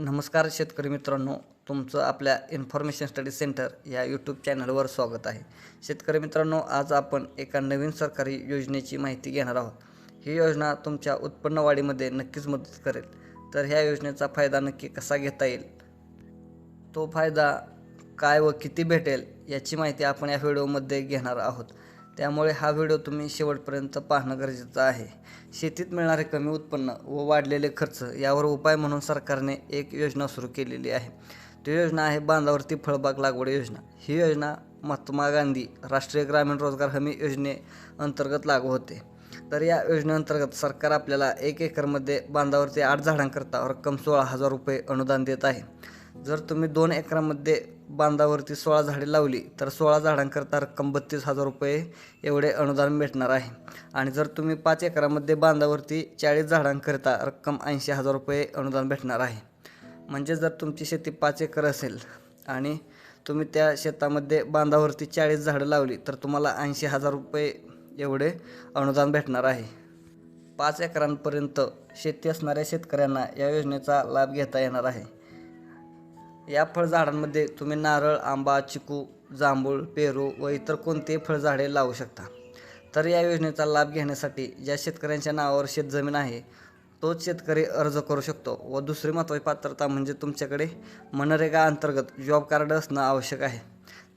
नमस्कार शेतकरी मित्रांनो तुमचं आपल्या इन्फॉर्मेशन स्टडी सेंटर या यूट्यूब चॅनलवर स्वागत आहे. शेतकरी मित्रांनो आज आपण एका नवीन सरकारी योजनेची माहिती घेणार आहोत. ही योजना तुमच्या उत्पन्न वाढीमध्ये नक्कीच मदत करेल. तर ह्या योजनेचा फायदा नक्की कसा घेता येईल? तो फायदा काय व किती भेटेल याची माहिती आपण या व्हिडिओमध्ये घेणार आहोत. त्यामुळे हा व्हिडिओ तुम्ही शेवटपर्यंत पाहणं गरजेचं आहे. शेतीत मिळणारे कमी उत्पन्न व वाढलेले खर्च यावर उपाय म्हणून सरकारने एक योजना सुरू केलेली आहे. ती योजना आहे बांधावरती फळबाग लागवड योजना. ही योजना महात्मा गांधी राष्ट्रीय ग्रामीण रोजगार हमी योजने अंतर्गत लागू होते. तर या योजनेअंतर्गत सरकार आपल्याला एक एकरमध्ये बांधावरती आठ झाडांकरता रक्कम सोळा हजार रुपये अनुदान देत आहे. जर तुम्ही दोन एकरामध्ये बांधावरती सोळा झाडे लावली तर सोळा झाडांकरता रक्कम बत्तीस हजार रुपये एवढे अनुदान भेटणार आहे. आणि जर तुम्ही पाच एकरामध्ये बांधावरती चाळीस झाडांकरिता रक्कम ऐंशी हजार रुपये अनुदान भेटणार आहे. म्हणजे जर तुमची शेती पाच एकर असेल आणि तुम्ही त्या शेतामध्ये बांधावरती चाळीस झाडं लावली तर तुम्हाला ऐंशी हजार रुपये एवढे अनुदान भेटणार आहे. पाच एकरांपर्यंत शेती असणाऱ्या शेतकऱ्यांना या योजनेचा लाभ घेता येणार आहे. या फळझाडांमध्ये तुम्ही नारळ आंबा चिकू जांभूळ पेरू व इतर कोणतेही फळझाडे लावू शकता. तर या योजनेचा लाभ घेण्यासाठी ज्या शेतकऱ्यांच्या नावावर शेतजमीन आहे तोच शेतकरी अर्ज करू शकतो व दुसरी महत्त्वाची पात्रता म्हणजे तुमच्याकडे मनरेगा अंतर्गत जॉब कार्ड असणं आवश्यक आहे.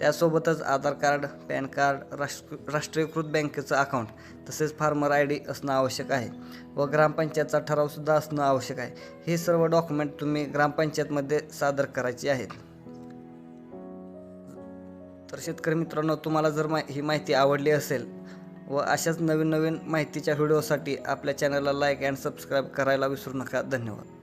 त्यासोबतच आधार कार्ड पॅन कार्ड राष्ट्र राष्ट्रीयकृत बँकेचं अकाउंट तसेच फार्मर आय डी असणं आवश्यक आहे व ग्रामपंचायतचा ठरावसुद्धा असणं आवश्यक आहे. हे सर्व डॉक्युमेंट तुम्ही ग्रामपंचायतमध्ये सादर करायची आहेत. तर शेतकरी मित्रांनो तुम्हाला जर मा ही माहिती आवडली असेल व अशाच नवीन नवीन माहितीच्या व्हिडिओसाठी आपल्या चॅनलला लाईक अँड सबस्क्राईब करायला विसरू नका. धन्यवाद.